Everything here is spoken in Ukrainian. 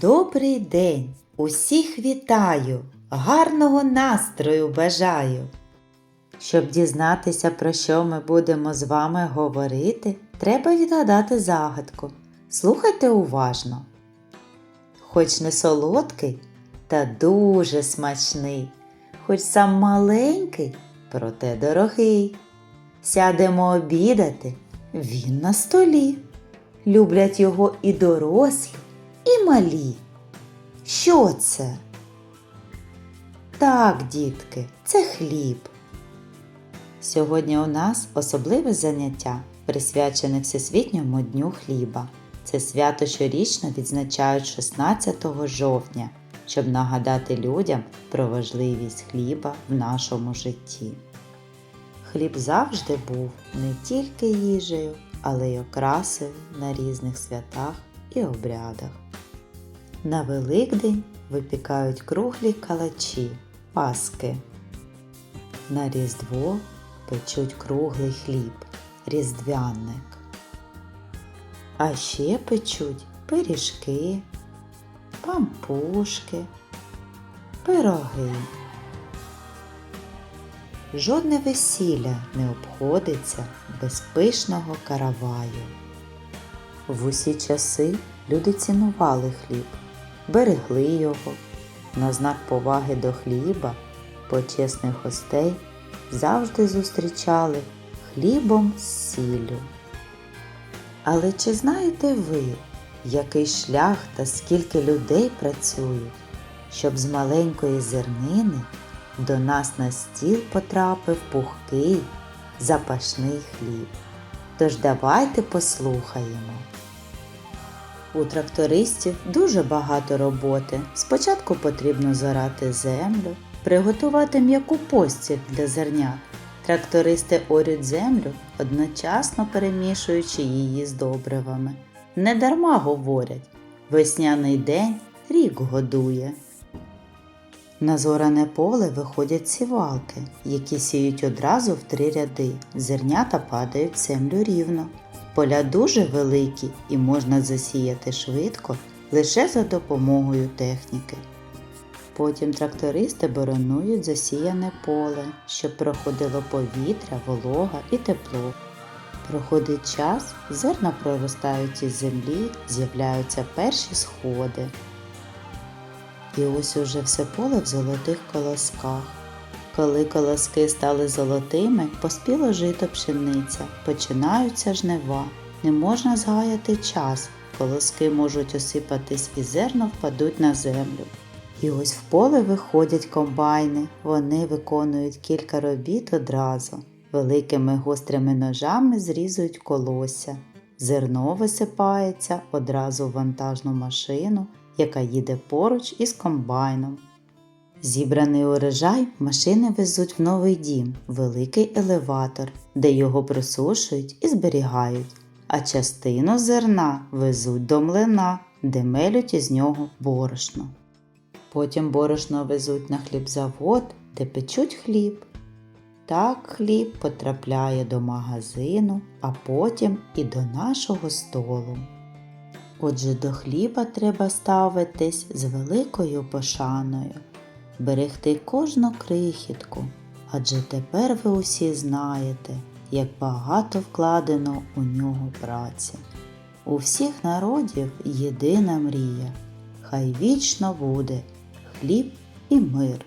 Добрий день! Усіх вітаю! Гарного настрою бажаю! Щоб дізнатися, про що ми будемо з вами говорити, треба відгадати загадку. Слухайте уважно. Хоч не солодкий, та дуже смачний, хоч сам маленький, проте дорогий. Сядемо обідати, він на столі. Люблять його і дорослі, і малі. Що це? Так, дітки, це хліб. Сьогодні у нас особливе заняття, присвячене Всесвітньому дню хліба. Це свято щорічно відзначають 16 жовтня, щоб нагадати людям про важливість хліба в нашому житті. Хліб завжди був не тільки їжею, але й окрасою на різних святах і обрядах. На Великдень випікають круглі калачі, паски. На Різдво печуть круглий хліб, різдвяник. А ще печуть пиріжки, пампушки, пироги. Жодне весілля не обходиться без пишного караваю. В усі часи люди цінували хліб, берегли його. На знак поваги до хліба почесних гостей завжди зустрічали хлібом з сіллю. Але чи знаєте ви, який шлях та скільки людей працюють, щоб з маленької зернини до нас на стіл потрапив пухкий, запашний хліб? Тож давайте послухаємо. У трактористів дуже багато роботи. Спочатку потрібно зорати землю, приготувати м'яку постіль для зернят. Трактористи орють землю, одночасно перемішуючи її з добривами. Недарма говорять, весняний день рік годує. На зоране поле виходять сівалки, які сіють одразу в три ряди. Зернята падають в землю рівно. Поля дуже великі і можна засіяти швидко лише за допомогою техніки. Потім трактористи боронують засіяне поле, щоб проходило повітря, волога і тепло. Проходить час, зерна проростають із землі, з'являються перші сходи. І ось уже все поле в золотих колосках. Коли колоски стали золотими, поспіло жито пшениця, починаються жнива. Не можна згаяти час, колоски можуть осипатись і зерна впадуть на землю. І ось в поле виходять комбайни, вони виконують кілька робіт одразу. Великими гострими ножами зрізують колосся. Зерно висипається одразу в вантажну машину, яка їде поруч із комбайном. Зібраний урожай машини везуть в новий дім, великий елеватор, де його просушують і зберігають, а частину зерна везуть до млина, де мелють із нього борошно. Потім борошно везуть на хлібзавод, де печуть хліб. Так хліб потрапляє до магазину, а потім і до нашого столу. Отже, до хліба треба ставитись з великою пошаною, берегти кожну крихітку, адже тепер ви усі знаєте, як багато вкладено у нього праці. У всіх народів єдина мрія, хай вічно буде хліб і мир.